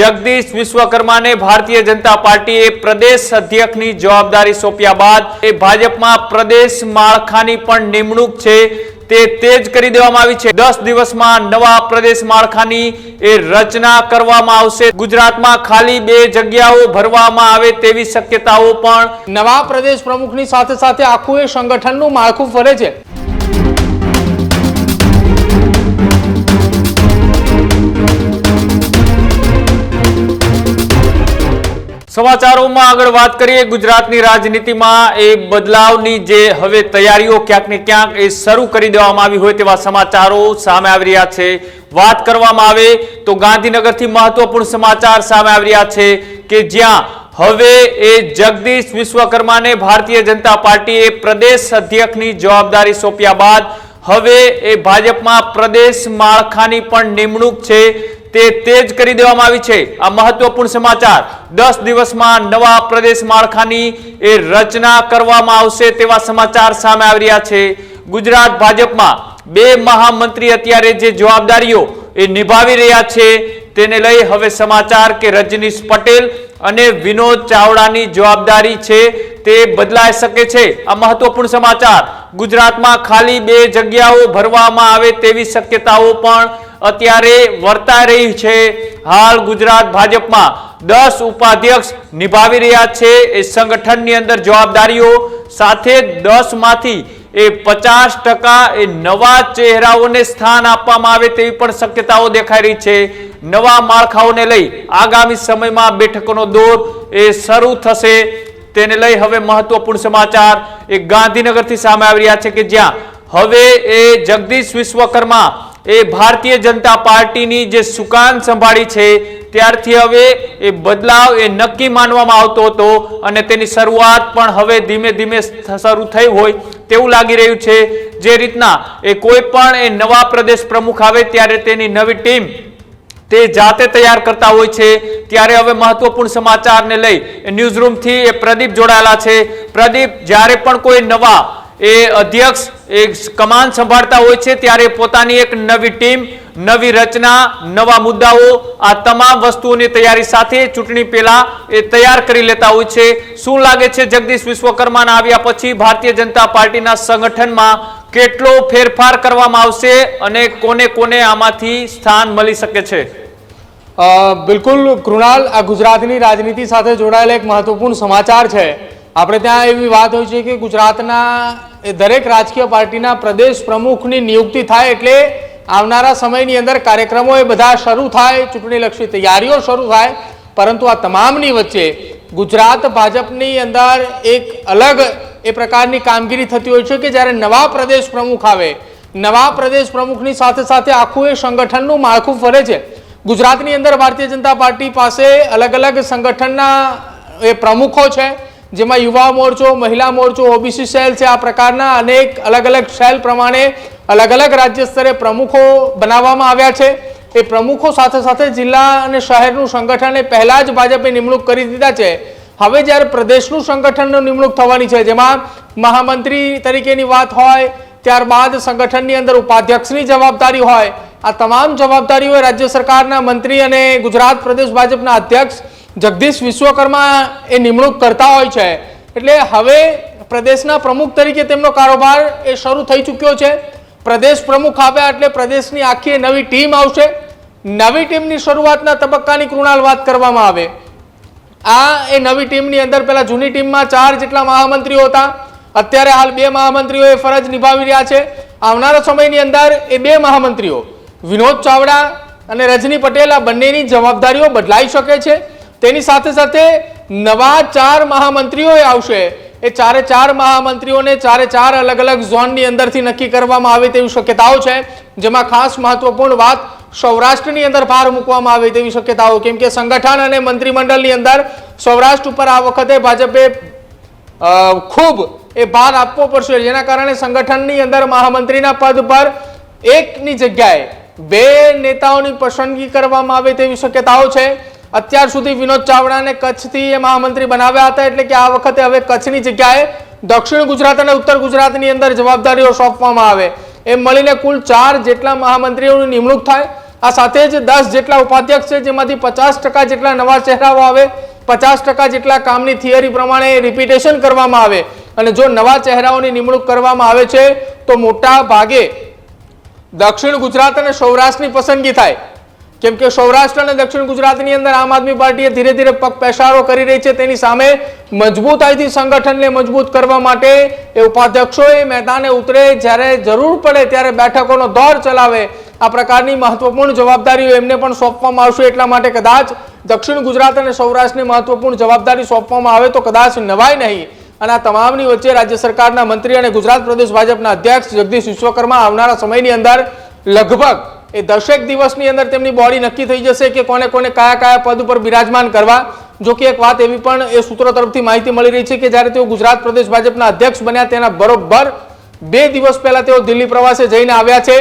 જગદીશ વિશ્વકર્માને ભારતીય જનતા પાર્ટીએ પ્રદેશ અધ્યક્ષની જવાબદારી સોંપ્યા બાદ એ ભાજપમાં પ્રદેશ માળખાની પણ નિમણૂક છે તે તેજ કરી દેવામાં આવી છે. દસ દિવસમાં નવા પ્રદેશ માળખાની એ રચના કરવામાં આવશે. ગુજરાતમાં ખાલી બે જગ્યાઓ ભરવામાં આવે તેવી શક્યતાઓ પણ નવા પ્રદેશ પ્રમુખની સાથે સાથે આખું એ સંગઠનનું માળખું ફરે છે. સમાચારોમાં આગળ વાત કરીએ, ગુજરાતની રાજનીતિમાં એ બદલાવની જે હવે તૈયારીઓ ક્યાંક ને ક્યાંક એ શરૂ કરી દેવામાં આવી હોય તેવા સમાચારો સામે આવી રહ્યા છે. વાત કરવામાં આવે તો ગાંધીનગરથી મહત્વપૂર્ણ સમાચાર સામે આવી રહ્યા છે કે જ્યાં હવે એ જગદીશ વિશ્વકર્માને ભારતીય જનતા પાર્ટીએ પ્રદેશ અધ્યક્ષની જવાબદારી સોંપ્યા બાદ હવે એ ભાજપમાં પ્રદેશ માળખાની પણ નિમણૂક છે. તે તેજ કરી દેવામાં આવી છે. આ મહત્વપૂર્ણ સમાચાર. દસ દિવસમાં નવા પ્રદેશ માળખાની એ રચના કરવામાં આવશે તેવા સમાચાર સામે આવી રહ્યા છે. ગુજરાત ભાજપમાં બે મહામંત્રી અત્યારે જે જવાબદારીઓ એ નિભાવી રહ્યા છે તેને લઈ હવે સમાચાર કે રજનીશ પટેલ અને વિનોદ ચાવડાની જવાબદારી છે તે બદલાઈ શકે છે. આ મહત્વપૂર્ણ સમાચાર. ગુજરાતમાં ખાલી બે જગ્યાઓ ભરવામાં આવે તેવી શક્યતાઓ પણ અત્યારે વર્તાઈ રહી છે. હાલ ગુજરાત ભાજપમાં દસ ઉપાધ્યક્ષ નિભાવી રહ્યા છે. એ સંગઠનની અંદર જવાબદારીઓ સાથે દસમાંથી એ પચાસ ટકા એ નવા ચહેરાઓને સ્થાન આપવામાં આવે તેવી પણ શક્યતાઓ દેખાઈ રહી છે. નવા માળખાઓને લઈ આગામી સમયમાં બેઠકોનો દોર એ શરૂ થશે. તેને લઈ હવે મહત્વપૂર્ણ સમાચાર એ ગાંધીનગરથી સામે આવી રહ્યા છે કે જ્યાં હવે એ જગદીશ વિશ્વકર્મા એ ભારતીય જનતા પાર્ટીની જે સુકાન સંભાળી છે, ત્યારથી હવે એ બદલાવ એ નક્કી માનવામાં આવતો હતો અને તેની શરૂઆત પણ હવે ધીમે ધીમે શરૂ થઈ હોય તેવું લાગી રહ્યું છે. જે રીતના એ કોઈ પણ એ નવા પ્રદેશ પ્રમુખ આવે ત્યારે તેની નવી ટીમ તે જાતે તૈયાર કરતા હોય છે. ત્યારે હવે મહત્વપૂર્ણ સમાચારને લઈ એ ન્યૂઝરૂમથી એ પ્રદીપ જોડાયેલા છે. પ્રદીપ, જ્યારે પણ કોઈ નવા એ અધ્યક્ષ, એ કમાન સંભાળતા હોય છે, ત્યારે પોતાની એક નવી ટીમ, નવી રચના, નવા મુદ્દાઓ, આ તમામ વસ્તુઓની તૈયારી સાથે ચૂંટણી પહેલા એ તૈયાર કરી લેતા હોય છે. શું લાગે છે જગદીશ વિશ્વકર્માના આવ્યા પછી ભારતીય જનતા પાર્ટીના સંગઠનમાં કેટલો ફેરફાર કરવામાં આવશે અને કોને કોને આમાંથી સ્થાન મળી શકે છે? બિલકુલ કૃણાલ, આ ગુજરાતની રાજનીતિ સાથે જોડાયેલા એક મહત્વપૂર્ણ સમાચાર છે. આપણે ત્યાં એવી વાત હોય છે કે ગુજરાતના એ દરેક રાજકીય પાર્ટીના પ્રદેશ પ્રમુખની નિયુક્તિ થાય એટલે આવનારા સમયની અંદર કાર્યક્રમો એ બધા શરૂ થાય, ચૂંટણીલક્ષી તૈયારીઓ શરૂ થાય. પરંતુ આ તમામની વચ્ચે ગુજરાત ભાજપની અંદર એક અલગ એ પ્રકારની કામગીરી થતી હોય છે કે જ્યારે નવા પ્રદેશ પ્રમુખ આવે, નવા પ્રદેશ પ્રમુખની સાથે સાથે આખું એ સંગઠનનું માળખું ફરે છે. ગુજરાતની અંદર ભારતીય જનતા પાર્ટી પાસે અલગ અલગ સંગઠનના એ પ્રમુખો છે. જેમાં યુવા મોરચો, મહિલા મોરચો, ઓબીસી સેલ છે. આ પ્રકારના અનેક અલગ અલગ સેલ પ્રમાણે અલગ અલગ રાજ્ય સ્તરે પ્રમુખો બનાવવામાં આવ્યા છે. એ પ્રમુખો સાથે સાથે જિલ્લા અને શહેરનું સંગઠન એ પહેલા જ ભાજપે નિમણૂક કરી દીધા છે. હવે જ્યારે પ્રદેશનું સંગઠનનું નિમણૂક થવાની છે, જેમાં મહામંત્રી તરીકેની વાત હોય, ત્યારબાદ સંગઠનની અંદર ઉપાધ્યક્ષની જવાબદારી હોય, આ તમામ જવાબદારીઓ રાજ્ય સરકારના મંત્રી અને ગુજરાત પ્રદેશ ભાજપના અધ્યક્ષ જગદીશ વિશ્વકર્મા એ નિમણૂક કરતા હોય છે. એટલે હવે પ્રદેશના પ્રમુખ તરીકે તેમનો કારોબાર એ શરૂ થઈ ચૂક્યો છે. પ્રદેશ પ્રમુખ આવ્યા એટલે પ્રદેશની આખી નવી ટીમ આવશે. નવી ટીમની શરૂઆતના તબક્કાની કૃણાલ વાત કરવામાં આવે. આ એ નવી ટીમની અંદર પહેલા જૂની ટીમમાં ચાર જેટલા મહામંત્રીઓ હતા. અત્યારે હાલ બે મહામંત્રીઓ એ ફરજ નિભાવી રહ્યા છે. આવનારા સમયની અંદર એ બે મહામંત્રીઓ, વિનોદ ચાવડા અને રજની પટેલ આ બંનેની જવાબદારીઓ બદલાઈ શકે છે. તેની સાથે સાથે નવા ચાર મહામંત્રીઓ આવશે. એ ચારે ચાર મહામંત્રીઓને ચારે ચાર અલગ અલગ ઝોનની અંદરથી નક્કી કરવામાં આવે તેવી શક્યતાઓ છે. જેમાં ખાસ મહત્વપૂર્ણ વાત સૌરાષ્ટ્રની અંદર ભાર મૂકવામાં આવે તેવી શક્યતાઓ. કેમ કે સંગઠન અને મંત્રીમંડળની અંદર સૌરાષ્ટ્ર ઉપર આ વખતે ભાજપે ખૂબ એ ભાર આપવો પડશે. જેના કારણે સંગઠનની અંદર મહામંત્રીના પદ પર એકની જગ્યાએ બે નેતાઓની પસંદગી કરવામાં આવે તેવી શક્યતાઓ છે. અત્યાર સુધી વિનોદ ચાવડાને કચ્છથી એ મહામંત્રી બનાવ્યા હતા એટલે કે આ વખતે હવે કચ્છની જગ્યાએ દક્ષિણ ગુજરાત અને ઉત્તર ગુજરાતની અંદર જવાબદારીઓ સોંપવામાં આવે. એમ મળીને કુલ ચાર જેટલા મહામંત્રીઓની નિમણૂક થાય. આ સાથે જ દસ જેટલા ઉપાધ્યક્ષ છે, જેમાંથી પચાસ ટકા જેટલા નવા ચહેરાઓ આવે, પચાસ ટકા જેટલા કામની થિયરી પ્રમાણે રિપીટેશન કરવામાં આવે. અને જો નવા ચહેરાઓની નિમણૂક કરવામાં આવે છે, તો મોટા ભાગે દક્ષિણ ગુજરાત અને સૌરાષ્ટ્રની પસંદગી થાય. કેમ કે સૌરાષ્ટ્ર અને દક્ષિણ ગુજરાતની અંદર આમ આદમી પાર્ટીએ ધીરે ધીરે પગ પેસારો કરી રહી છે. તેની સામે મજબૂતાઈથી સંગઠનને મજબૂત કરવા માટે એ ઉપાધ્યક્ષોએ મેદાને ઉતરે, જ્યારે જરૂર પડે ત્યારે બેઠકોનો દોર ચલાવે. આ પ્રકારની મહત્વપૂર્ણ જવાબદારીઓ એમને પણ સોંપવામાં આવશે. એટલા માટે કદાચ દક્ષિણ ગુજરાત અને સૌરાષ્ટ્રની મહત્વપૂર્ણ જવાબદારી સોંપવામાં આવે તો કદાચ નવાય નહીં. અને આ તમામની વચ્ચે રાજ્ય સરકારના મંત્રી અને ગુજરાત પ્રદેશ ભાજપના અધ્યક્ષ જગદીશ વિશ્વકર્મા આવનારા સમયની અંદર લગભગ એ દસેક દિવસની અંદર તેમની બોડી નક્કી થઈ જશે કે કોને કોને કયા કયા પદ ઉપર બિરાજમાન કરવા. જો કે એક વાત એવી પણ એ સૂત્રો તરફથી માહિતી મળી રહી છે કે જ્યારે તેઓ ગુજરાત પ્રદેશ ભાજપના અધ્યક્ષ બન્યા તેના બરોબર બે દિવસ પહેલા તેઓ દિલ્હી પ્રવાસે જઈને આવ્યા છે.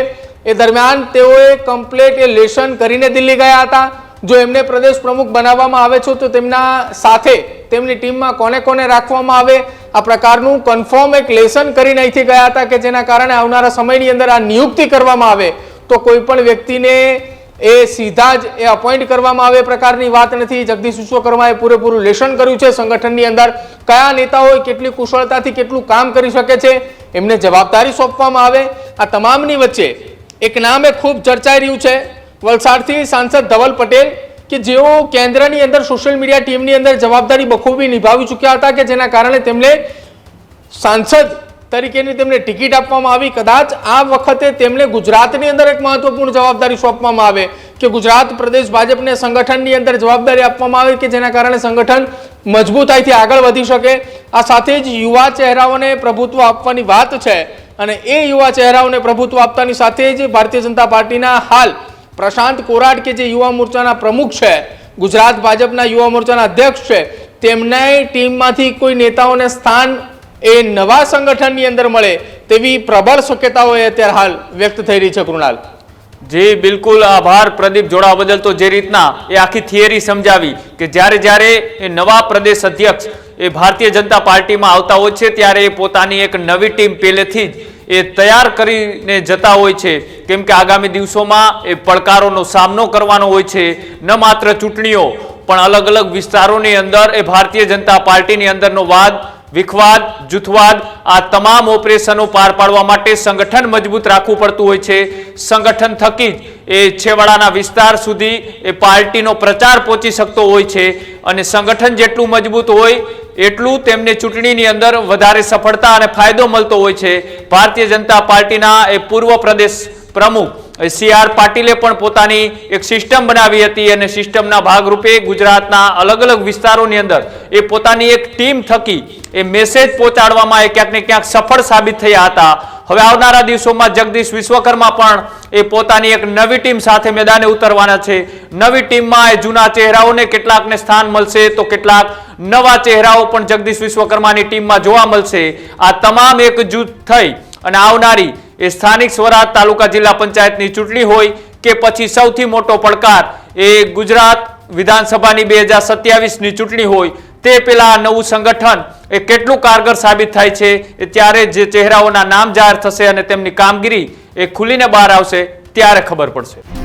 એ દરમિયાન તેઓએ કમ્પ્લેટ એ લેશન કરીને દિલ્હી ગયા હતા. જો એમને પ્રદેશ પ્રમુખ બનાવવામાં આવે છે તો તેમના સાથે તેમની ટીમમાં કોને કોને રાખવામાં આવે આ પ્રકારનું કન્ફર્મ એક લેશન કરીને અહીંથી ગયા હતા કે જેના કારણે આવનારા સમયની અંદર આ નિયુક્તિ કરવામાં આવે. તો કોઈ પણ વ્યક્તિને એ સીધા જ એ અપોઇન્ટ કરવામાં આવે પ્રકારની વાત નથી. જગદીશ વિશ્વકર્માએ પૂરેપૂરું લેશન કર્યું છે સંગઠનની અંદર. કયા નેતાઓએ કેટલી કુશળતાથી કેટલું કામ કરી શકે છે એમને જવાબદારી સોંપવામાં આવે. આ તમામની વચ્ચે એક નામ ખૂબ ચર્ચાઈ રહ્યું છે વલસાડથી સાંસદ ધવલ પટેલ કે જેઓ કેન્દ્રની અંદર સોશિયલ મીડિયા ટીમની અંદર જવાબદારી બખૂબી નિભાવી ચૂક્યા હતા કે જેના કારણે તેમને સાંસદ તરીકેની તેમને ટિકિટ આપવામાં આવી. કદાચ આ વખતે તેમને ગુજરાતની અંદર એક મહત્વપૂર્ણ જવાબદારી સોંપવામાં આવે કે ગુજરાત પ્રદેશ ભાજપને સંગઠનની અંદર જવાબદારી આપવામાં આવે કે જેના કારણે સંગઠન મજબૂતાઈથી આગળ વધી શકે. આ સાથે જ યુવા ચહેરાઓને પ્રભુત્વ આપવાની વાત છે અને એ યુવા ચહેરાઓને પ્રભુત્વ આપતાની સાથે જ ભારતીય જનતા પાર્ટીના હાલ પ્રશાંત કોરાટ કે જે યુવા મોરચાના પ્રમુખ છે, ગુજરાત ભાજપના યુવા મોરચાના અધ્યક્ષ છે, તેમને ટીમમાંથી કોઈ નેતાઓને સ્થાન એ નવા સંગઠનની અંદર મળે તેવી પ્રબળ શક્યતાઓ અત્યારે હાલ વ્યક્ત થઈ રહી છે કૃણાલ. જી, બિલકુલ. આભાર. પ્રદીપ જોડા બદલ તો જે રીતના એ આખી થિયરી સમજાવી કે જ્યારે જ્યારે એ નવા પ્રદેશ અધ્યક્ષ એ ભારતીય જનતા પાર્ટીમાં આવતા હોય છે, ત્યારે એ પોતાની એક નવી ટીમ પહેલેથી જ એ તૈયાર કરીને જતા હોય છે. કેમ કે આગામી દિવસોમાં એ પડકારોનો સામનો કરવાનો હોય છે. ન માત્ર ચૂંટણીઓ, પણ અલગ અલગ વિસ્તારોની અંદર એ ભારતીય જનતા પાર્ટીની અંદરનો વાદ વિખવાદ, જૂથવાદ, આ તમામ ઓપરેશનો પાર પાડવા માટે સંગઠન મજબૂત રાખવું પડતું હોય છે. સંગઠન થકી જ એ છેવાડાના વિસ્તાર સુધી એ પાર્ટીનો પ્રચાર પહોંચી શકતો હોય છે અને સંગઠન જેટલું મજબૂત હોય, એટલું તેમને ચૂંટણીની અંદર વધારે સફળતા અને ફાયદો મળતો હોય છે. ભારતીય જનતા પાર્ટીના એ પૂર્વ પ્રદેશ પ્રમુખ સી આર પાટીલે પણ પોતાની એક સિસ્ટમ બનાવી હતી અને સિસ્ટમના ભાગરૂપે ગુજરાતના અલગ અલગ વિસ્તારોની અંદર એ પોતાની એક ટીમ થકી એ મેસેજ પહોંચાડવામાં એ ક્યાંક ને ક્યાંક સફળ સાબિત થયા હતા. હવે આવનારા દિવસોમાં જગદીશ વિશ્વકર્મા પણ એ પોતાની એક નવી ટીમ સાથે મેદાને ઉતરવાના છે. નવી ટીમમાં એ જૂના ચહેરાઓને કેટલાકને સ્થાન મળશે તો કેટલાક નવા ચહેરાઓ પણ જગદીશ વિશ્વકર્માની ટીમમાં જોવા મળશે. આ તમામ એક જૂથ થઈ અને આવનારી એ સ્થાનિક સ્વરાજ તાલુકા જિલ્લા પંચાયતની ચૂંટણી હોય કે પછી સૌથી મોટો પડકાર એ ગુજરાત વિધાનસભાની બે હજાર સત્યાવીસની ચૂંટણી હોય તે પેલા નવું સંગઠન એ કેટલું કારગર સાબિત થાય છે, એ ત્યારે જે ચહેરાઓના નામ જાહેર થશે અને તેમની કામગીરી એ ખુલીને બહાર આવશે, ત્યારે ખબર પડશે.